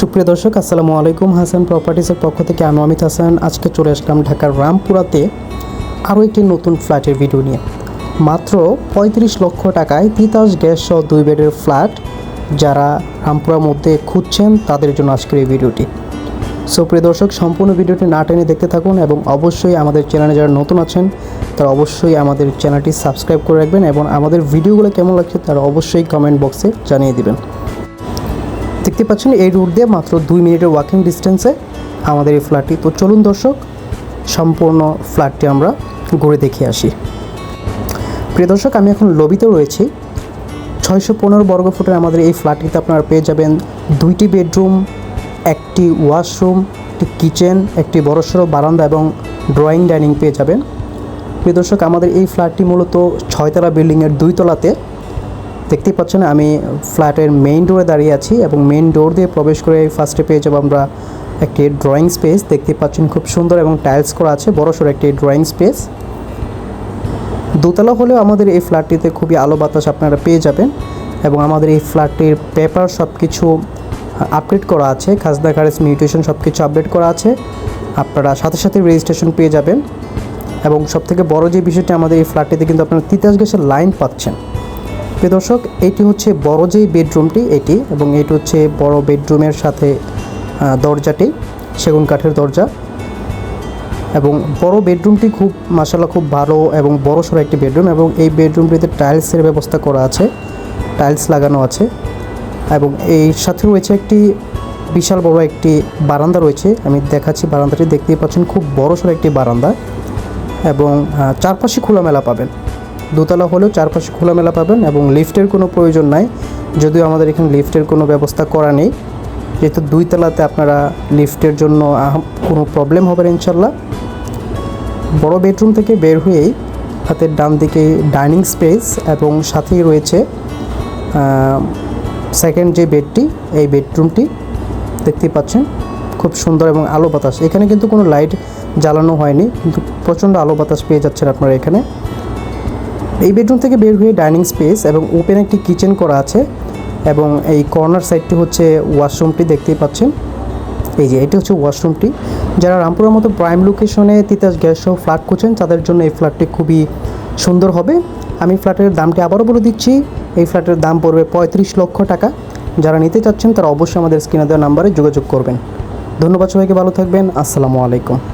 সুপ্রিয় দর্শক, আসসালামু আলাইকুম। হাসান প্রপার্টিসের পক্ষ থেকে আমি অমিত হাসান। আজকে চলে আসলাম ঢাকার রামপুরাতে আরও একটি নতুন ফ্ল্যাটের ভিডিও নিয়ে। মাত্র পঁয়ত্রিশ লক্ষ টাকায় তিতাস গ্যাস সহ দুই বেডের ফ্ল্যাট যারা রামপুরার মধ্যে খুঁজছেন, তাদের জন্য আজকের এই ভিডিওটি সো প্রিয় দর্শক, সম্পূর্ণ ভিডিওটি না টেনে দেখতে থাকুন এবং অবশ্যই আমাদের চ্যানেলে যারা নতুন আছেন, তারা অবশ্যই আমাদের চ্যানেলটি সাবস্ক্রাইব করে রাখবেন এবং আমাদের ভিডিওগুলো কেমন লাগছে, তারা অবশ্যই কমেন্ট বক্সে জানিয়ে দিবেন। দেখতে পাচ্ছেন, এই রুট দিয়ে মাত্র দুই মিনিটের ওয়াকিং ডিস্টেন্সে আমাদের এই ফ্ল্যাটটি তো চলুন দর্শক, সম্পূর্ণ ফ্ল্যাটটি আমরা ঘুরে দেখে আসি। প্রিয় দর্শক, আমি এখন লবিতে রয়েছি। ছয়শো পনেরো বর্গ ফুটের আমাদের এই ফ্ল্যাটটিতে আপনারা পেয়ে যাবেন দুইটি বেডরুম একটি ওয়াশরুম একটি কিচেন একটি বড়সড় বারান্দা এবং ড্রয়িং ডাইনিং পেয়ে যাবেন। প্রিয় দর্শক, আমাদের এই ফ্ল্যাটটি মূলত ছয়তলা বিল্ডিংয়ের দুই তলাতে দেখতেই পাচ্ছেন, আমি ফ্ল্যাটের মেইন ডোরে দাঁড়িয়ে আছি এবং মেইন ডোর দিয়ে প্রবেশ করে ফার্স্টে পেয়ে যাব আমরা একটি ড্রয়িং স্পেস দেখতে পাচ্ছেন খুব সুন্দর এবং টাইলস করা আছে বড়সড় একটি ড্রয়িং স্পেস দোতলা হলেও আমাদের এই ফ্ল্যাটটিতে খুবই আলো বাতাস আপনারা পেয়ে যাবেন এবং আমাদের এই ফ্ল্যাটটির পেপার সব কিছু আপডেট করা আছে খাজনা খারেজ মিউটেশন সব কিছু আপডেট করা আছে। আপনারা সাথে সাথে রেজিস্ট্রেশন পেয়ে যাবেন এবং সবথেকে বড় যে বিষয়টি আমাদের এই ফ্ল্যাটটিতে কিন্তু আপনারা তিতাস গ্যাসের লাইন পাচ্ছেন। প্রিয় দর্শক, এটি হচ্ছে বড় যেই বেডরুমটি, এটি এবং এটি হচ্ছে বড় বেডরুমের সাথে দরজাটি, সেগুন কাঠের দরজা এবং বড় বেডরুমটি খুব মাসাল্লাহ খুব ভালো এবং বড় সড়ো একটি বেডরুম এবং এই বেডরুমটিতে টাইলসের ব্যবস্থা করা আছে, টাইলস লাগানো আছে এবং এই সাথে রয়েছে একটি বিশাল বড় একটি বারান্দা রয়েছে, আমি দেখাচ্ছি বারান্দাটি, দেখতেই পাচ্ছেন খুব বড় সড়ো একটি বারান্দা এবং চারপাশে খোলামেলা পাবেন। দোতলা হলেও চারপাশে খোলামেলা পাবেন এবং লিফটের কোনো প্রয়োজন নাই। যদিও আমাদের এখানে লিফটের কোনো ব্যবস্থা করা নেই। যেহেতু দুই তলাতে আপনারা লিফটের জন্য কোনো প্রবলেম হবে না ইনশাল্লাহ বড় বেডরুম থেকে বের হয়েই হাতের ডান দিকে ডাইনিং স্পেস এবং সাথেই রয়েছে সেকেন্ড যে বেডটি এই বেডরুমটি দেখতে পাচ্ছেন। খুব সুন্দর এবং আলো বাতাস। এখানে কিন্তু কোনো লাইট জ্বালানো হয়নি, কিন্তু প্রচণ্ড আলো বাতাস পেয়ে যাচ্ছেন আপনারা এখানে। এই বেডরুম থেকে বের হয়ে ডাইনিং স্পেস এবং ওপেন একটি কিচেন করা আছে এবং এই কর্নার সাইডটি হচ্ছে ওয়াশরুমটি দেখতেই পাচ্ছেন। এই যে, এটি হচ্ছে ওয়াশরুমটি যারা রামপুরের মতো প্রাইম লোকেশনে তিতাস গ্যাস সহ ফ্ল্যাট খুঁজছেন, তাদের জন্য এই ফ্ল্যাটটি খুবই সুন্দর হবে। আমি ফ্ল্যাটের দামটি আবারও বলে দিচ্ছি। এই ফ্ল্যাটের দাম পড়বে পঁয়ত্রিশ লক্ষ টাকা। যারা নিতে চাচ্ছেন, তারা অবশ্যই আমাদের স্ক্রিনে দেওয়া নাম্বারে যোগাযোগ করবেন। ধন্যবাদ সবাইকে, ভালো থাকবেন। আসসালামু আলাইকুম।